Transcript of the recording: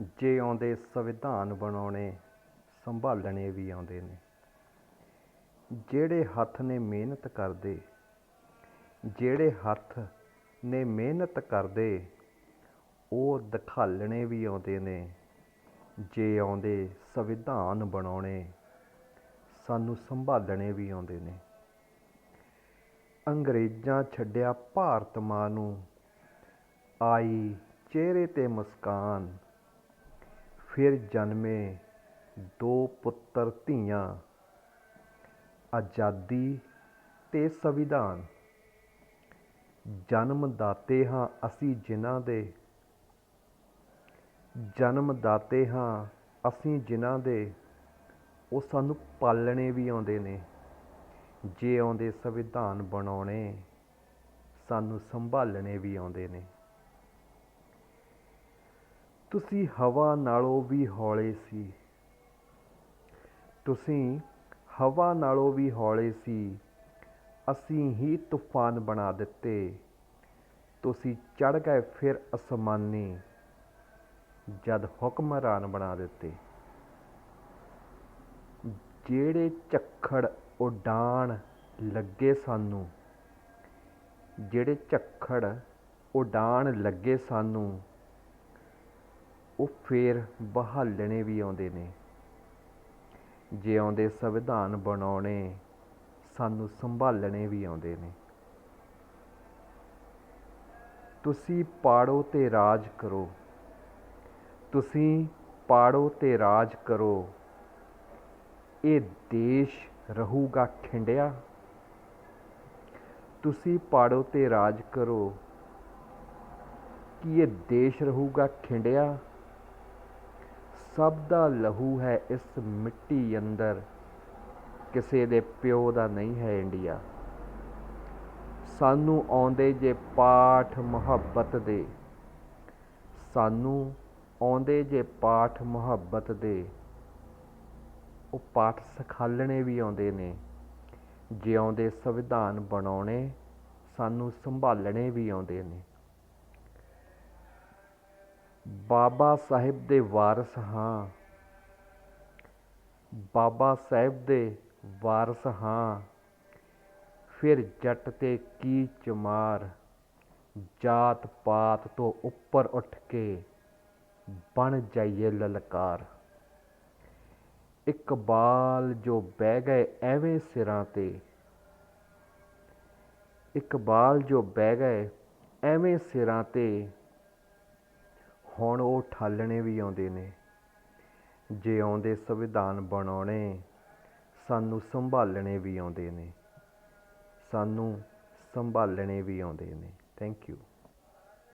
ਜੇ ਆਉਂਦੇ ਸੰਵਿਧਾਨ ਬਣਾਉਣੇ, ਸੰਭਾਲਣੇ ਵੀ ਆਉਂਦੇ ਨੇ। ਜਿਹੜੇ ਹੱਥ ਨੇ ਮਿਹਨਤ ਕਰਦੇ, ਜਿਹੜੇ ਹੱਥ ਨੇ ਮਿਹਨਤ ਕਰਦੇ, ਉਹ ਦਿਖਾਲਣੇ ਵੀ ਆਉਂਦੇ ਨੇ। ਜੇ ਆਉਂਦੇ ਸੰਵਿਧਾਨ ਬਣਾਉਣੇ, ਸਾਨੂੰ ਸੰਭਾਲਣੇ ਵੀ ਆਉਂਦੇ ਨੇ। ਅੰਗਰੇਜ਼ਾਂ ਛੱਡਿਆ ਭਾਰਤ ਮਾਂ ਨੂੰ, ਆਈ ਚਿਹਰੇ ਤੇ ਮੁਸਕਾਨ। ਫਿਰ ਜਨਮੇ ਦੋ ਪੁੱਤਰ ਧੀਆਂ, ਆਜ਼ਾਦੀ ਤੇ ਸੰਵਿਧਾਨ। ਜਨਮ ਦਾਤੇ ਹਾਂ ਅਸੀਂ ਜਿਨ੍ਹਾਂ ਦੇ। ਜਨਮ ਦਾਤੇ ਹਾਂ ਅਸੀਂ ਜਿਨ੍ਹਾਂ ਦੇ। ਉਹ ਸਾਨੂੰ ਪਾਲਣੇ ਵੀ ਆਉਂਦੇ ਨੇ। ਜੇ ਆਉਂਦੇ ਸੰਵਿਧਾਨ ਬਣਾਉਣੇ, ਸਾਨੂੰ ਸੰਭਾਲਣੇ ਵੀ ਆਉਂਦੇ ਨੇ। ਤੁਸੀਂ ਹਵਾ ਨਾਲੋਂ ਵੀ ਹੌਲੇ ਸੀ। ਤੁਸੀਂ ਹਵਾ ਨਾਲੋਂ ਵੀ ਹੌਲੇ ਸੀ। ਅਸੀਂ ਹੀ ਤੂਫਾਨ ਬਣਾ ਦਿੱਤੇ। ਤੁਸੀਂ ਚੜ ਗਏ ਫਿਰ ਅਸਮਾਨੀ। ਜਦ ਹੁਕਮਰਾਨ ਬਣਾ ਦਿੱਤੇ। ਜਿਹੜੇ ਝੱਖੜ ਉਡਾਣ ਲੱਗੇ ਸਾਨੂੰ, ਜਿਹੜੇ ਝੱਖੜ ਉਡਾਣ ਲੱਗੇ ਸਾਨੂੰ ਉਹ ਫੇਰ ਬਹਾਲਣੇ ਵੀ ਆਉਂਦੇ ਨੇ। ਜੇ ਆਉਂਦੇ ਸੰਵਿਧਾਨ ਬਣਾਉਣੇ, ਸਾਨੂੰ ਸੰਭਾਲਣੇ ਵੀ ਆਉਂਦੇ ਨੇ। ਤੁਸੀਂ ਪਾੜੋ ਤੇ ਰਾਜ ਕਰੋ। ਤੁਸੀਂ ਪਾੜੋ ਤੇ ਰਾਜ ਕਰੋ। ਇਹ ਦੇਸ਼ ਰਹੂਗਾ ਖਿੰਡਿਆ। ਤੁਸੀਂ ਪਾੜੋ ਤੇ ਰਾਜ ਕਰੋ। ਕੀ ਇਹ ਦੇਸ਼ ਰਹੂਗਾ ਖਿੰਡਿਆ? ਸਭ ਦਾ ਲਹੂ ਹੈ ਇਸ ਮਿੱਟੀ ਅੰਦਰ। ਕਿਸੇ ਦੇ ਪਿਓ ਦਾ ਨਹੀਂ ਹੈ ਇੰਡੀਆ। ਸਾਨੂੰ ਆਉਂਦੇ ਜੇ ਪਾਠ ਮੁਹੱਬਤ ਦੇ। ਸਾਨੂੰ ਆਉਂਦੇ ਜੇ ਪਾਠ ਮੁਹੱਬਤ ਦੇ। ਉਹ ਪਾਠ ਸਿਖਾਲਣੇ ਵੀ ਆਉਂਦੇ ਨੇ। ਜੇ ਆਉਂਦੇ ਸੰਵਿਧਾਨ ਬਣਾਉਣੇ, ਸਾਨੂੰ ਸੰਭਾਲਣੇ ਵੀ ਆਉਂਦੇ ਨੇ। ਬਾਬਾ ਸਾਹਿਬ ਦੇ ਵਾਰਸ ਹਾਂ। ਬਾਬਾ ਸਾਹਿਬ ਦੇ ਵਾਰਸ ਹਾਂ। ਫਿਰ ਜੱਟ ਤੇ ਕੀ ਚਮਾਰ, ਜਾਤ ਪਾਤ ਤੋਂ ਉੱਪਰ ਉੱਠ ਕੇ ਬਣ ਜਾਈਏ ਲਲਕਾਰ। ਇਕਬਾਲ ਜੋ ਬਹਿ ਗਏ ਐਵੇਂ ਸਿਰਾਂ ਤੇ, ਇਕਬਾਲ ਜੋ ਬਹਿ ਗਏ ਐਵੇਂ ਸਿਰਾਂ ਤੇ ਹੁਣ ਉਹ ਠਾਲਣੇ ਵੀ ਆਉਂਦੇ ਨੇ। ਜੇ ਆਉਂਦੇ ਸੰਵਿਧਾਨ ਬਣਾਉਣੇ, ਸਾਨੂੰ ਸੰਭਾਲਣੇ ਵੀ ਆਉਂਦੇ ਨੇ। ਸਾਨੂੰ ਸੰਭਾਲਣੇ ਵੀ ਆਉਂਦੇ ਨੇ। Thank you